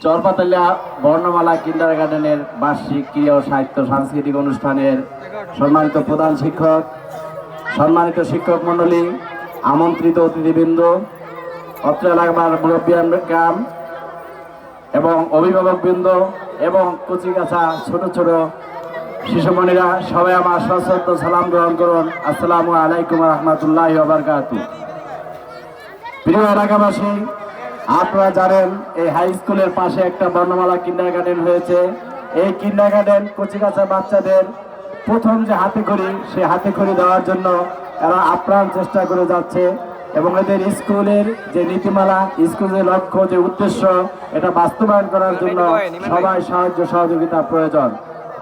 চরপাতালিয়া বর্ণমালা কিন্ডার গার্ডেনের বার্ষিক ক্রীড়া ও সাহিত্য সাংস্কৃতিক অনুষ্ঠানের সম্মানিত প্রধান শিক্ষক, সম্মানিত শিক্ষক মণ্ডলী, আমন্ত্রিত অতিথিবৃন্দ, অত্র এলাকার মুরব্বিয়ান গ্রাম এবং অভিভাবকবৃন্দ এবং কচিকাছা ছোট ছোট শিশুমণিরা সবাই আমার সশ্রদ্ধ সালাম গ্রহণ করুন। আসসালামু আলাইকুম রহমতুল্লাহ বারকাতু প্রিয় এলাকাবাসী আপনারা জানেন এই হাই স্কুলের পাশে একটা বর্ণমালা কিন্ডার গার্ডেন হয়েছে। এই কিন্ডার গার্ডেন কচিকাছা বাচ্চাদের প্রথম যে হাতে খড়ি সে হাতে খড়ি দেওয়ার জন্য এরা আপ্রাণ চেষ্টা করে যাচ্ছে এবং এদের স্কুলের যে নীতিমালা স্কুলের লক্ষ্য যে উদ্দেশ্য এটা বাস্তবায়ন করার জন্য সবাই সাহায্য সহযোগিতা প্রয়োজন।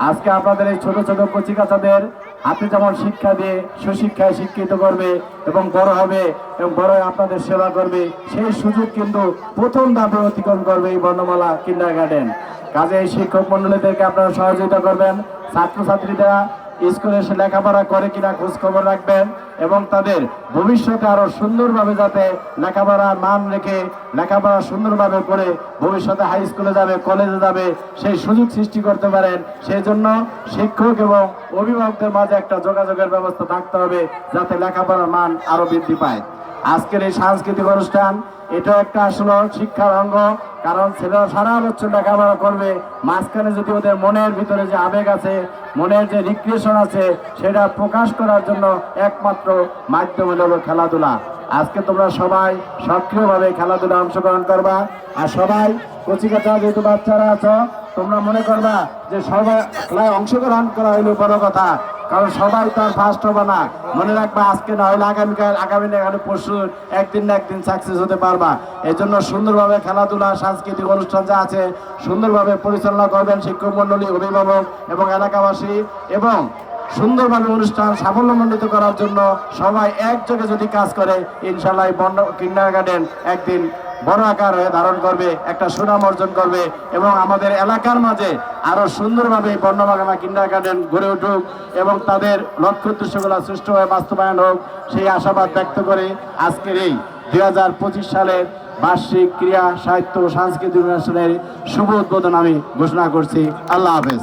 আজকে আপনাদের এই ছোট ছোট কচিকাচাদের হাতে যেমন শিক্ষা দিয়ে, সুশিক্ষায় শিক্ষিত করবে এবং বড় হবে এবং বড় আপনাদের সেবা করবে সেই সুযোগ কিন্তু প্রথম ধাপে অতিক্রম করবে এই বর্ণমালা কিন্ডার গার্ডেন কাজে এই শিক্ষক মন্ডলীদেরকে আপনারা সহযোগিতা করবেন, ছাত্রছাত্রীরা স্কুলে এসে লেখাপড়া করে কিনা খোঁজ খবর রাখবেন এবং তাদের ভবিষ্যতে আরও সুন্দরভাবে যাতে লেখাপড়ার মান রেখে লেখাপড়া সুন্দরভাবে করে ভবিষ্যতে হাই স্কুলে যাবে, কলেজে যাবে, সেই সুযোগ সৃষ্টি করতে পারেন। সেই জন্য শিক্ষক এবং অভিভাবকদের মাঝে একটা যোগাযোগের ব্যবস্থা থাকতে হবে যাতে লেখাপড়ার মান আরও বৃদ্ধি পায়। আজকের এই সাংস্কৃতিক অনুষ্ঠান এটা একটা আসলে শিক্ষার অঙ্গ। কারণ ছেলেরা সারা বছর লেখাপড়া করবে। মাঝখানে যদি ওদের মনের ভিতরে যে আবেগ আছে, মনের যে রিক্রিয়েশন আছে, সেটা প্রকাশ করার জন্য একমাত্র মাধ্যম হলো খেলাধুলা। আজকে তোমরা সবাই সক্রিয়ভাবে খেলাধুলা অংশগ্রহণ করবা। আর সবাই কচিকাচা যেহেতু বাচ্চারা আছো, তোমরা মনে করবা যে সবাই অংশগ্রহণ করা হইল বড় কথা। কারণ সবাই তো আর ফার্স্ট হবে না। মনে রাখবা, আজকে না হলে আগামীকাল, আগামী না হলে পরশু একদিন না একদিন সাকসেস হতে পারবা। এই জন্য সুন্দরভাবে খেলাধুলা, সাংস্কৃতিক অনুষ্ঠান যা আছে, সুন্দরভাবে পরিচালনা করবেন শিক্ষক মন্ডলী, অভিভাবক এবং এলাকাবাসী এবং সুন্দরভাবে অনুষ্ঠান সাফল্যমণ্ডিত করার জন্য সবাই একযোগে যদি কাজ করে ইনশাল্লাহ বন্ড কিন্ডার গার্ডেন একদিন বড় আকার ধারণ করবে, একটা সুনাম অর্জন করবে এবং আমাদের এলাকার মাঝে আরও সুন্দরভাবে বর্ণবাগানা কিন্ডার গার্ডেন গড়ে উঠুক এবং তাদের লক্ষ্য উদ্দেশ্যগুলো সুষ্ঠুভাবে বাস্তবায়ন হোক, সেই আশাবাদ ব্যক্ত করে আজকের এই দুই হাজার পঁচিশ সালের বার্ষিক ক্রীড়া, সাহিত্য সাংস্কৃতিক অনুষ্ঠানের শুভ উদ্বোধন আমি ঘোষণা করছি। আল্লাহ হাফেজ।